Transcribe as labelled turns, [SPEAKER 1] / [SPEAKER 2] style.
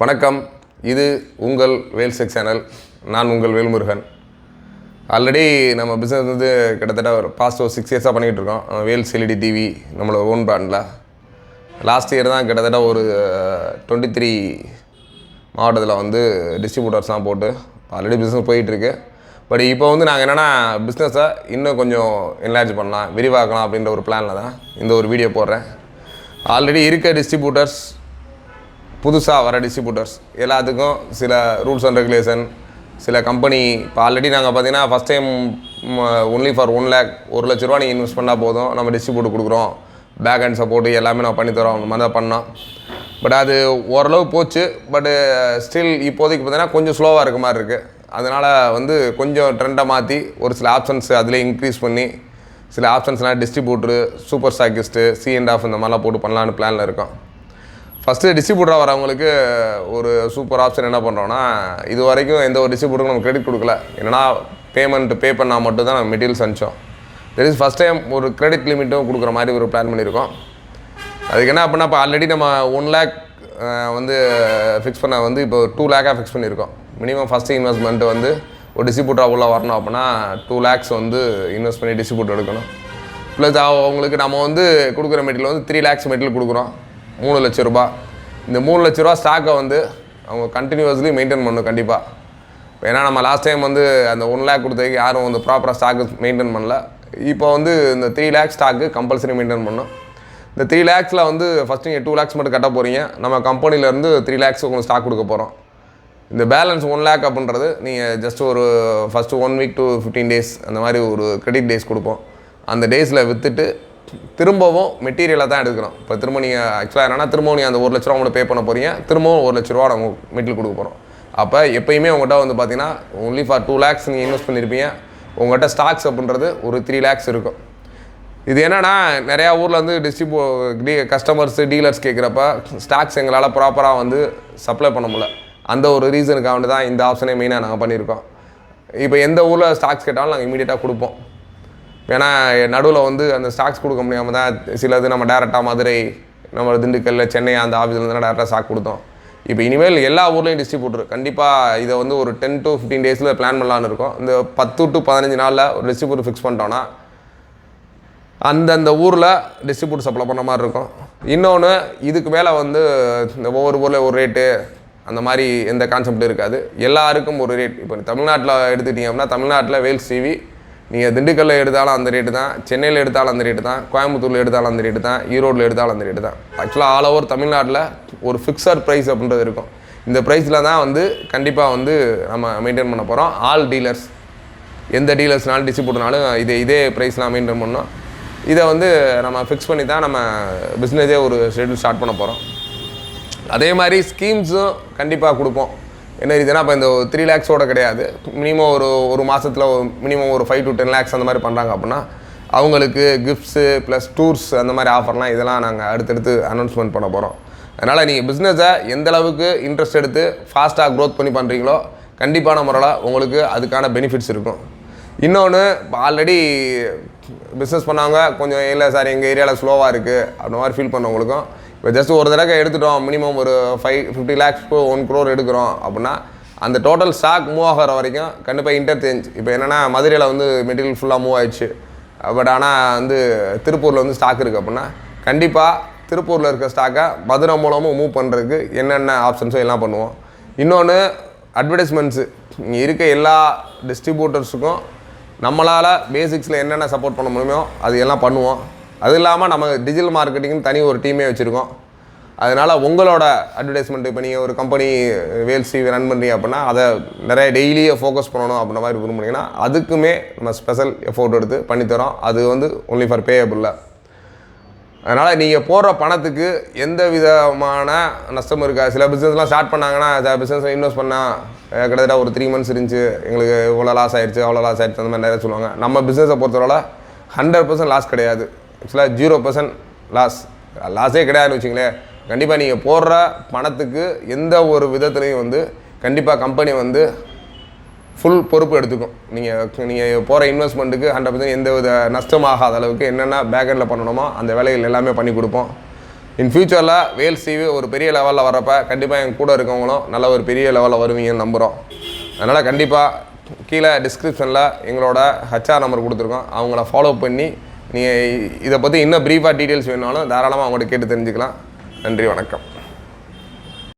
[SPEAKER 1] வணக்கம். இது உங்கள் வேல்செக் சேனல். நான் உங்கள் வேல்முருகன். ஆல்ரெடி நம்ம பிஸ்னஸ் வந்து கிட்டத்தட்ட ஒரு பாஸ்ட் ஒரு சிக்ஸ் இயர்ஸாக பண்ணிகிட்டு இருக்கோம். வேல் வேல்ஸ் எல்இடி டிவி நம்மளோட ஓன் பிராண்டில் லாஸ்ட் இயர் தான் கிட்டத்தட்ட ஒரு டுவெண்ட்டி த்ரீ மாவட்டத்தில் வந்து டிஸ்ட்ரிபியூட்டர்ஸ்லாம் போட்டு ஆல்ரெடி பிஸ்னஸ் போயிட்டுருக்கு. பட் இப்போ வந்து நாங்கள் என்னென்னா பிஸ்னஸை இன்னும் கொஞ்சம் என்லார்ஜ் பண்ணலாம் விரிவாக்கலாம் அப்படின்ற ஒரு பிளானில் தான் இந்த ஒரு வீடியோ போடுறேன். ஆல்ரெடி இருக்க டிஸ்ட்ரிபியூட்டர்ஸ் புதுசாக வர டிஸ்ட்ரிபியூட்டர்ஸ் எல்லாத்துக்கும் சில ரூல்ஸ் அண்ட் ரெகுலேஷன் சில கம்பெனி இப்போ ஆல்ரெடி நாங்கள் பார்த்தீங்கன்னா first time only for one lakh ஒரு லட்ச ரூபா நீங்கள் இன்வெஸ்ட் பண்ணால் போதும். நம்ம டிஸ்ட்ரிபியூட் கொடுக்குறோம். பேக் அண்ட் சப்போர்ட் எல்லாமே நான் பண்ணித்தரோம் அந்த மாதிரி தான் பண்ணோம். பட் அது ஓரளவு போச்சு. பட்டு ஸ்டில் இப்போதைக்கு பார்த்தீங்கன்னா கொஞ்சம் ஸ்லோவாக இருக்க மாதிரி இருக்குது அதனால் வந்து கொஞ்சம் ட்ரெண்டை மாற்றி ஒரு சில ஆப்ஷன்ஸ் அதில் இன்க்ரீஸ் பண்ணி சில ஆப்ஷன்ஸ்லாம் distributor super stockist C and F இந்த மாதிரிலாம் போட்டு பண்ணலான்னு பிளானில் இருக்கோம். ஃபஸ்ட்டு டிஸ்ட்ரிபியூட்டராக வரவங்களுக்கு ஒரு சூப்பர் ஆப்ஷன் என்ன பண்ணுறோன்னா இது வரைக்கும் எந்த ஒரு டிஸ்ட்ரிபியூட்டருக்கும் நம்ம கிரெடிட் கொடுக்கல. என்னன்னா பேமெண்ட் பே பண்ணால் மட்டும் தான் நம்ம மெட்டீரியல்ஸ் அனுப்பிச்சோம். தெட் இஸ் ஃபஸ்ட் டைம் ஒரு கிரெடிட் லிமிட்டும் கொடுக்குற மாதிரி ஒரு பிளான் பண்ணியிருக்கோம். அதுக்கு என்ன அப்படின்னா இப்போ ஆல்ரெடி நம்ம ஒன் லேக் வந்து ஃபிக்ஸ் பண்ண வந்து இப்போ டூ லேக்காக ஃபிக்ஸ் பண்ணியிருக்கோம். மினிமம் ஃபஸ்ட்டு இன்வெஸ்ட்மெண்ட் வந்து ஒரு டிஸ்ட்ரிபியூட்டராக உள்ளே வரணும் அப்படின்னா டூ லேக்ஸ் வந்து இன்வெஸ்ட் பண்ணி டிஸ்ட்ரிபியூட்டர் எடுக்கணும். ப்ளஸ் அவங்களுக்கு நம்ம வந்து கொடுக்குற மெட்டீரியல் வந்து த்ரீ லேக்ஸ் மெட்டீரியல் கொடுக்குறோம். மூணு லட்ச ரூபா. இந்த மூணு லட்ச ரூபா ஸ்டாக்கை வந்து அவங்க கண்டினியூஸ்லி மெயின்டைன் பண்ணணும் கண்டிப்பாக ஏன்னா நம்ம லாஸ்ட் டைம் வந்து அந்த ஒன் லேக் கொடுத்ததுக்கு யாரும் வந்து ப்ராப்பராக ஸ்டாக்கு மெயின்டைன் பண்ணல. இப்போ வந்து இந்த three lakhs stock compulsory maintain பண்ணும் இந்த த்ரீ லேக்ஸில் வந்து ஃபஸ்ட்டு நீங்கள் டூ லேக்ஸ் மட்டும் கட்ட போகிறீங்க நம்ம கம்பெனிலேருந்து த்ரீ லேக்ஸ் உங்களுக்கு ஸ்டாக் கொடுக்க போகிறோம் இந்த பேலன்ஸ் ஒன் லேக் அப்படின்றது நீங்கள் ஜஸ்ட் ஒரு first one week to fifteen days அந்த மாதிரி ஒரு கிரெடிட் டேஸ் கொடுப்போம். அந்த டேஸில் விற்றுட்டு திரும்பவும் மெட்டீரியலை தான் எடுக்கிறோம் இப்போ திரும்ப நீங்கள் ஆக்சுவலாக என்னென்னா திரும்பவும் நீங்கள் அந்த ஒரு லட்ச ரூபா உங்களுக்கு பே பண்ண போகிறீங்க திரும்பவும் ஒரு லட்ச ரூபா நம்ம மெட்டீரியல் கொடுக்க போகிறோம் அப்போ எப்பயுமே உங்கள்கிட்ட வந்து பார்த்தீங்கன்னா ஒன்லி ஃபார் டூ லேக்ஸ் நீங்கள் இன்வெஸ்ட் பண்ணியிருப்பீங்க உங்கள்கிட்ட ஸ்டாக்ஸ் அப்படின்றது ஒரு த்ரீ லேக்ஸ் இருக்கும். இது என்னென்னா நிறையா ஊரில் வந்து டிஸ்ட்ரிபியூ டீ கஸ்டமர்ஸு டீலர்ஸ் கேட்குறப்ப ஸ்டாக்ஸ் எங்களால் ப்ராப்பராக வந்து சப்ளை பண்ண முடியல. அந்த ஒரு ரீசனுக்காக வேண்டி தான் இந்த ஆப்ஷனே மெயினாக நாங்கள் பண்ணியிருக்கோம். இப்போ எந்த ஊரில் ஸ்டாக்ஸ் கேட்டாலும் நாங்கள் இமீடியட்டாக கொடுப்போம். ஏன்னா நடுவில் வந்து அந்த ஸ்டாக்ஸ் கொடுக்க முடியாமல் தான் சிலது நம்ம டேரெக்டாக மதுரை நம்ம திண்டுக்கல்ல சென்னை அந்த ஆஃபீஸ்லேருந்து டேரெக்டாக ஸ்டாக் கொடுத்தோம். இப்போ இனிமேல் எல்லா ஊர்லேயும் டிஸ்ட்ரிபியூட்டர் கண்டிப்பாக இதை வந்து ஒரு டென் டு ஃபிஃப்டீன் டேஸில் பிளான் பண்ணலான்னு இருக்கோம். இந்த பத்து டு பதினஞ்சு நாளில் ஒரு டிஸ்ட்ரிபியூட்டர் ஃபிக்ஸ் பண்ணிட்டோன்னா அந்தந்த ஊரில் டிஸ்ட்ரிபியூட் சப்ளை பண்ண மாதிரி இருக்கும். இன்னொன்று இதுக்கு மேலே வந்து இந்த ஒவ்வொரு ஊரில் ஒரு ரேட்டு அந்த மாதிரி எந்த கான்செப்டும் இருக்காது. எல்லாருக்கும் ஒரு ரேட் இப்போ தமிழ்நாட்டில் எடுத்துக்கிட்டிங்க அப்படின்னா தமிழ்நாட்டில் வேல்ஸ் டிவி நீங்கள் திண்டுக்கல்ல எடுத்தாலும் அந்த ரேட்டு தான் சென்னையில் எடுத்தாலும் அந்த ரேட்டு தான் கோயம்புத்தூரில் எடுத்தாலும் அந்த ரேட்டு தான் ஈரோட்டில் எடுத்தாலும் அந்த ரேட்டு தான். ஆக்சுவலாக ஆல் ஓவர் தமிழ்நாட்டில் ஒரு ஃபிக்ஸட் ப்ரைஸ் அப்படின்றது இருக்கும். இந்த ப்ரைஸில் தான் வந்து கண்டிப்பாக வந்து நம்ம மெயின்டைன் பண்ண போகிறோம் ஆல் டீலர்ஸ் எந்த டீலர்ஸ்னாலும் டிஸ்ட்ரிபியூட்டர்னாலும் இதே இதே ப்ரைஸ்லாம் மெயின்டைன் பண்ணோம் இதை வந்து நம்ம ஃபிக்ஸ் பண்ணி தான் நம்ம பிஸ்னஸே ஒரு ஷெட்யூல் ஸ்டார்ட் பண்ண போகிறோம் அதே மாதிரி ஸ்கீம்ஸும் கண்டிப்பாக கொடுப்போம். என்ன ரீதினா இப்போ இந்த த்ரீ லேக்ஸோட கிடையாது. மினிமம் ஒரு ஒரு மாதத்தில் மினிமம் ஒரு ஃபைவ் டு டென் லேக்ஸ் அந்த மாதிரி பண்ணுறாங்க அப்படின்னா அவங்களுக்கு கிஃப்ட்ஸு ப்ளஸ் டூர்ஸ் அந்த மாதிரி ஆஃபர்லாம் இதெல்லாம் நாங்கள் அடுத்தடுத்து அனௌன்ஸ்மெண்ட் பண்ண போகிறோம் அதனால் நீங்கள் பிஸ்னஸை எந்த அளவுக்கு இன்ட்ரெஸ்ட் எடுத்து ஃபாஸ்ட்டாக க்ரோத் பண்ணி பண்ணுறீங்களோ கண்டிப்பான முறையில் உங்களுக்கு அதுக்கான பெனிஃபிட்ஸ் இருக்கும். இன்னொன்று இப்போ ஆல்ரெடி பிஸ்னஸ் பண்ணவங்க கொஞ்சம் இல்லை சார் எங்கள் ஏரியாவில் ஸ்லோவாக இருக்குது அந்த மாதிரி ஃபீல் பண்ணவங்களுக்கும் இப்போ ஜஸ்ட் ஒரு தடவை எடுத்துட்டோம். மினிமம் ஒரு five fifty lakhs one crore எடுக்கிறோம் அப்படின்னா அந்த டோட்டல் ஸ்டாக் மூவ் ஆகிற வரைக்கும் கண்டிப்பாக இன்டர்சேஞ்ச் இப்போ என்னென்னா மதுரையில் வந்து மெட்டீரியல் ஃபுல்லாக மூவ் ஆயிடுச்சு. பட் ஆனால் வந்து திருப்பூரில் வந்து ஸ்டாக் இருக்குது அப்படின்னா கண்டிப்பாக திருப்பூரில் இருக்க ஸ்டாக்கை மதுரை மூலமும் மூவ் பண்ணுறதுக்கு என்னென்ன ஆப்ஷன்ஸோ எல்லாம் பண்ணுவோம். இன்னொன்று அட்வர்டைஸ்மெண்ட்ஸு இங்கே இருக்க எல்லா டிஸ்ட்ரிபியூட்டர்ஸுக்கும் நம்மளால் பேசிக்ஸில் என்னென்ன சப்போர்ட் பண்ண முடியுமோ அது எல்லாம் பண்ணுவோம். அது இல்லாமல் நம்ம டிஜிட்டல் மார்க்கெட்டிங்னு தனி ஒரு டீமே வச்சுருக்கோம். அதனால் உங்களோட அட்வர்டைஸ்மெண்ட் இப்போ நீங்கள் ஒரு கம்பெனி வேல்சி ரன் பண்ணுறீங்க அப்படின்னா அதை நிறைய டெய்லியே ஃபோக்கஸ் பண்ணணும் அப்படின்ற மாதிரி விரும்புனீங்கன்னா அதுக்குமே நம்ம ஸ்பெஷல் எஃபோர்ட் எடுத்து பண்ணித்தரோம் அது வந்து ஒன்லி ஃபார் பேயபிளில் அதனால் நீங்கள் போடுற பணத்துக்கு எந்த விதமான நஷ்டமும் இருக்கா சில பிஸ்னஸ்லாம் ஸ்டார்ட் பண்ணாங்கன்னா சில பிஸ்னஸ் இன்வெஸ்ட் பண்ணால் கிட்டத்தட்ட ஒரு த்ரீ மந்த்ஸ் இருந்துச்சு. எங்களுக்கு இவ்வளோ லாஸ் ஆயிடுச்சு அவ்வளோ லாஸ் ஆயிடுச்சு அந்த மாதிரி நிறைய சொல்லுவாங்க. நம்ம பிஸ்னஸை பொறுத்தவரை ஹண்ட்ரட் பர்சன்ட் லாஸ் கிடையாது. ஆக்சுவலாக ஜீரோ பர்சன்ட் லாஸ் லாஸே கிடையாதுன்னு வச்சுங்களேன் கண்டிப்பாக நீங்கள் போடுற பணத்துக்கு எந்த ஒரு விதத்துலையும் வந்து கண்டிப்பாக கம்பெனி வந்து ஃபுல் பொறுப்பு எடுத்துக்கும். நீங்கள் நீங்கள் போகிற இன்வெஸ்ட்மெண்ட்டுக்கு ஹண்ட்ரட் பர்சன்ட் எந்த வித நஷ்டமாகாத அளவுக்கு என்னென்ன பேக்கெண்டில் பண்ணணுமோ அந்த வேலைகள் எல்லாமே பண்ணி கொடுப்போம். இன் ஃப்யூச்சரில் வேல் சீவு ஒரு பெரிய லெவலில் வரப்போ கண்டிப்பாக என் கூட இருக்கவங்களும் நல்ல ஒரு பெரிய லெவலில் வருவீங்கன்னு நம்புகிறோம் அதனால் கண்டிப்பாக கீழே டிஸ்கிரிப்ஷனில் எங்களோட ஹச்ஆர் நம்பர் கொடுத்துருக்கோம். அவங்கள ஃபாலோ பண்ணி நீங்கள் இதை பற்றி இன்னும் ப்ரீஃபாக டீட்டெயில்ஸ் வேணாலும் தாராளமாக அவங்கள்ட்ட கேட்டு தெரிஞ்சுக்கலாம். நன்றி வணக்கம்.